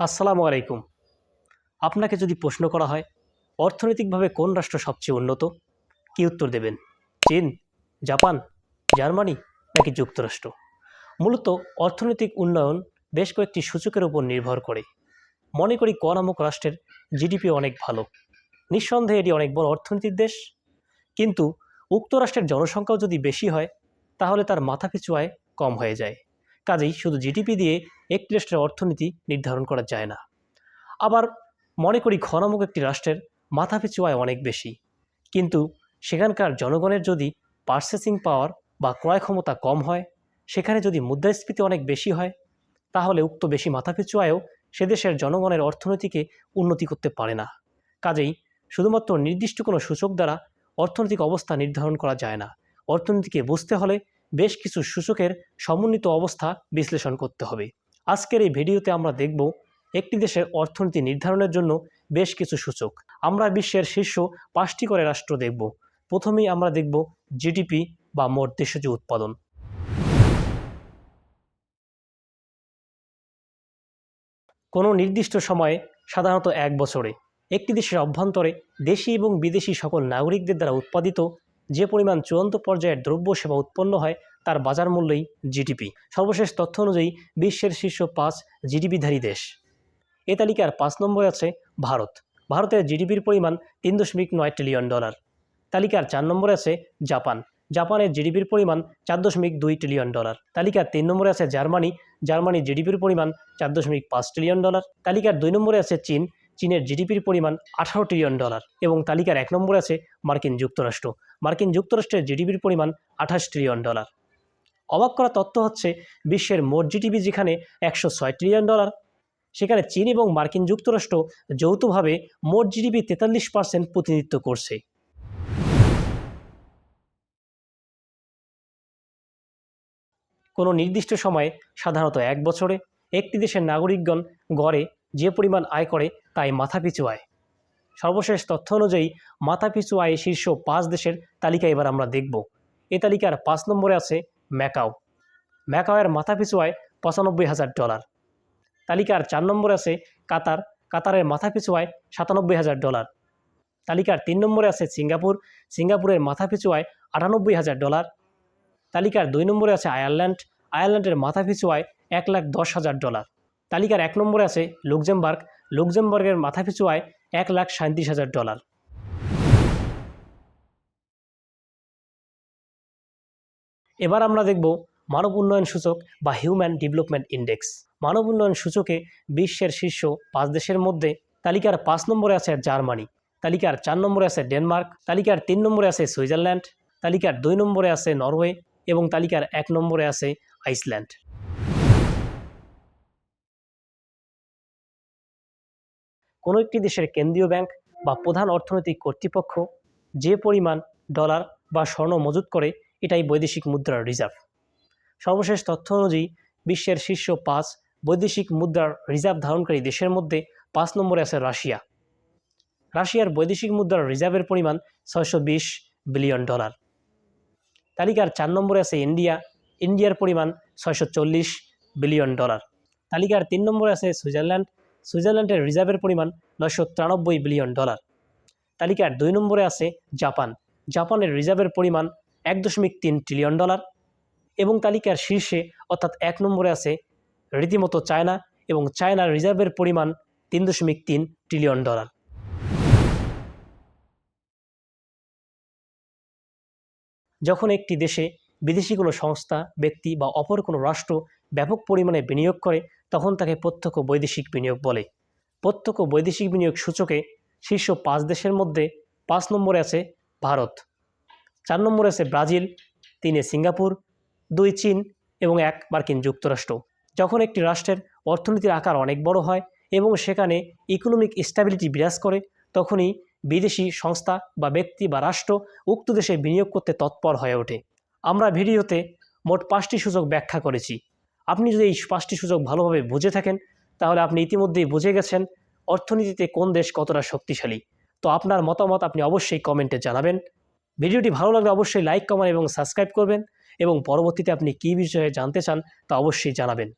আসসালামু আলাইকুম। আপনাকে যদি প্রশ্ন করা হয়, অর্থনৈতিকভাবে কোন রাষ্ট্র সবচেয়ে উন্নত? কী উত্তর দেবেন? চীন, জাপান, জার্মানি নাকি যুক্তরাষ্ট্র? মূলত অর্থনৈতিক উন্নয়ন বেশ কয়েকটি সূচকের উপর নির্ভর করে। মনে করি ক নামক রাষ্ট্রের জিডিপি অনেক ভালো। নিঃসন্দেহে এটি অনেক বড় অর্থনীতির দেশ। কিন্তু উক্ত রাষ্ট্রের জনসংখ্যাও যদি বেশি হয়, তাহলে তার মাথাপিছু আয় কম হয়ে যায়। কাজেই শুধু জিডিপি দিয়ে একটি রাষ্ট্রের অর্থনীতি নির্ধারণ করা যায় না। আবার মনে করি খ নামক একটি রাষ্ট্রের মাথাপিছু আয় অনেক বেশি। কিন্তু সেখানকার জনগণের যদি পার্সেসিং পাওয়ার বা ক্রয় ক্ষমতা কম হয়, সেখানে যদি মুদ্রাস্ফীতি অনেক বেশি হয়, তাহলে উক্ত বেশি মাথাপিছু আয়ও সে দেশের জনগণের অর্থনীতিকে উন্নতি করতে পারে না। কাজেই শুধুমাত্র নির্দিষ্ট কোনো সূচক দ্বারা অর্থনৈতিক অবস্থা নির্ধারণ করা যায় না। অর্থনীতিকে বুঝতে হলে বেশ কিছু সূচকের সমন্বিত অবস্থা বিশ্লেষণ করতে হবে। আজকের এই ভিডিওতে আমরা দেখব একটি দেশের অর্থনীতি নির্ধারণের জন্য বেশ কিছু সূচক। আমরা বিশ্বের শীর্ষ পাঁচটি করে রাষ্ট্র দেখব। প্রথমেই আমরা দেখব জিডিপি বা মোট দেশজ উৎপাদন। কোনো নির্দিষ্ট সময়ে, সাধারণত এক বছরে, একটি দেশের অভ্যন্তরে দেশি এবং বিদেশি সকল নাগরিকদের দ্বারা উৎপাদিত যে পরিমাণ চূড়ান্ত পর্যায়ের দ্রব্য সেবা উৎপন্ন হয়, তার বাজার মূল্যই জিডিপি। সর্বশেষ তথ্য অনুযায়ী, বিশ্বের শীর্ষ পাঁচ জিডিপিধারী দেশ। এ তালিকার পাঁচ নম্বরে আছে ভারত। ভারতের জিডিপির পরিমাণ তিন দশমিক নয় ট্রিলিয়ন ডলার তালিকার চার নম্বরে আছে জাপান। জাপানের জিডিপির পরিমাণ চার দশমিক দুই ট্রিলিয়ন ডলার তালিকার তিন নম্বরে আছে জার্মানি। জার্মানির জিডিপির পরিমাণ চার দশমিক পাঁচ ট্রিলিয়ন ডলার তালিকার দুই নম্বরে আছে চীন। চীনের জিডিপির পরিমাণ আঠারো ট্রিলিয়ন ডলার এবং তালিকার এক নম্বরে আছে মার্কিন যুক্তরাষ্ট্র। মার্কিন যুক্তরাষ্ট্রের জিডিপির পরিমাণ আঠাশ ট্রিলিয়ন ডলার অবাক করা তত্ত্ব হচ্ছে বিশ্বের মোট জিডিপি যেখানে একশো ছয় ট্রিলিয়ন ডলার সেখানে চীন এবং মার্কিন যুক্তরাষ্ট্র যৌথভাবে মোট জিডিপি তেতাল্লিশ পার্সেন্ট প্রতিনিধিত্ব করছে। কোনো নির্দিষ্ট সময়ে, সাধারণত এক বছরে, একটি দেশের নাগরিকগণ গড়ে যে পরিমাণ আয় করে তাই মাথাপিছু আয়। সর্বশেষ তথ্য অনুযায়ী, মাথাপিছু আয় শীর্ষ পাঁচ দেশের তালিকা এবার আমরা দেখব। এ তালিকার পাঁচ নম্বরে আছে ম্যাকাও। ম্যাকাওয়ের মাথাপিছু আয় পঁচানব্বই হাজার ডলার। তালিকার চার নম্বরে আছে কাতার। কাতারের মাথাপিছু আয় সাতানব্বই হাজার ডলার। তালিকার তিন নম্বরে আছে সিঙ্গাপুর। সিঙ্গাপুরের মাথাপিছু আয় আটানব্বই হাজার ডলার। তালিকার দুই নম্বরে আছে আয়ারল্যান্ড। আয়ারল্যান্ডের মাথাপিছু আয় এক লাখ দশ হাজার ডলার। তালিকার এক নম্বরে আছে লুকজেমবার্গ লুকজেমবার্গের মাথাপিছু আয় এক লাখ সাঁত্রিশ হাজার ডলার। এবার আমরা দেখব মানব উন্নয়ন সূচক বা হিউম্যান ডেভেলপমেন্ট ইন্ডেক্স। মানব উন্নয়ন সূচকে বিশ্বের শীর্ষ পাঁচ দেশের মধ্যে তালিকার পাঁচ নম্বরে আছে জার্মানি, তালিকার চার নম্বরে আছে ডেনমার্ক, তালিকার তিন নম্বরে আছে সুইজারল্যান্ড, তালিকার দুই নম্বরে আছে নরওয়ে এবং তালিকার এক নম্বরে আছে আইসল্যান্ড। কোনো একটি দেশের কেন্দ্রীয় ব্যাংক বা প্রধান অর্থনৈতিক কর্তৃপক্ষ যে পরিমাণ ডলার বা স্বর্ণ মজুত করে, এটাই বৈদেশিক মুদ্রার রিজার্ভ। সর্বশেষ তথ্য অনুযায়ী, বিশ্বের শীর্ষ পাঁচ বৈদেশিক মুদ্রার রিজার্ভ ধারণকারী দেশের মধ্যে পাঁচ নম্বরে আছে রাশিয়া। রাশিয়ার বৈদেশিক মুদ্রার রিজার্ভের পরিমাণ ছয়শো বিশ বিলিয়ন ডলার। তালিকার চার নম্বরে আছে ইন্ডিয়া। ইন্ডিয়ার পরিমাণ ছয়শো চল্লিশ বিলিয়ন ডলার। তালিকার তিন নম্বরে আছে সুইজারল্যান্ড। সুইজারল্যান্ডের রিজার্ভের পরিমাণ নয়শো তিরানব্বই বিলিয়ন ডলার। তালিকার দুই নম্বরে আছে জাপান। জাপানের রিজার্ভের পরিমাণ এক দশমিক তিন ট্রিলিয়ন ডলার এবং তালিকার শীর্ষে অর্থাৎ এক নম্বরে আছে রীতিমতো চায়না এবং চায়নার রিজার্ভের পরিমাণ তিন দশমিক তিন ট্রিলিয়ন ডলার। যখন একটি দেশে বিদেশি কোনো সংস্থা, ব্যক্তি বা অপর কোনো রাষ্ট্র ব্যাপক পরিমাণে বিনিয়োগ করে তখন তাকে প্রত্যক্ষ বৈদেশিক বিনিয়োগ বলে। প্রত্যক্ষ বৈদেশিক বিনিয়োগ সূচকে শীর্ষ পাঁচ দেশের মধ্যে পাঁচ নম্বরে আছে ভারত, চার নম্বরে আছে ব্রাজিল, তিনে সিঙ্গাপুর, দুই চীন এবং এক মার্কিন যুক্তরাষ্ট্র। যখন একটি রাষ্ট্রের অর্থনীতির আকার অনেক বড় হয় এবং সেখানে ইকোনমিক স্ট্যাবিলিটি বিরাজ করে, তখনই বিদেশি সংস্থা বা ব্যক্তি বা রাষ্ট্র উক্ত দেশে বিনিয়োগ করতে তৎপর হয়ে ওঠে। আমরা ভিডিওতে মোট পাঁচটি সুযোগ ব্যাখ্যা করেছি। আপনি যদি এই পাঁচটি সুযোগ ভালোভাবে বুঝে থাকেন, তাহলে আপনি ইতিমধ্যেই বুঝে গেছেন অর্থনীতিতে কোন দেশ কতটা শক্তিশালী। তো আপনার মতামত আপনি অবশ্যই কমেন্টে জানাবেন। ভিডিওটি ভালো লাগলে অবশ্যই লাইক কমান এবং সাবস্ক্রাইব করবেন এবং পরবর্তীতে আপনি কী বিষয়ে জানতে চান তা অবশ্যই জানাবেন।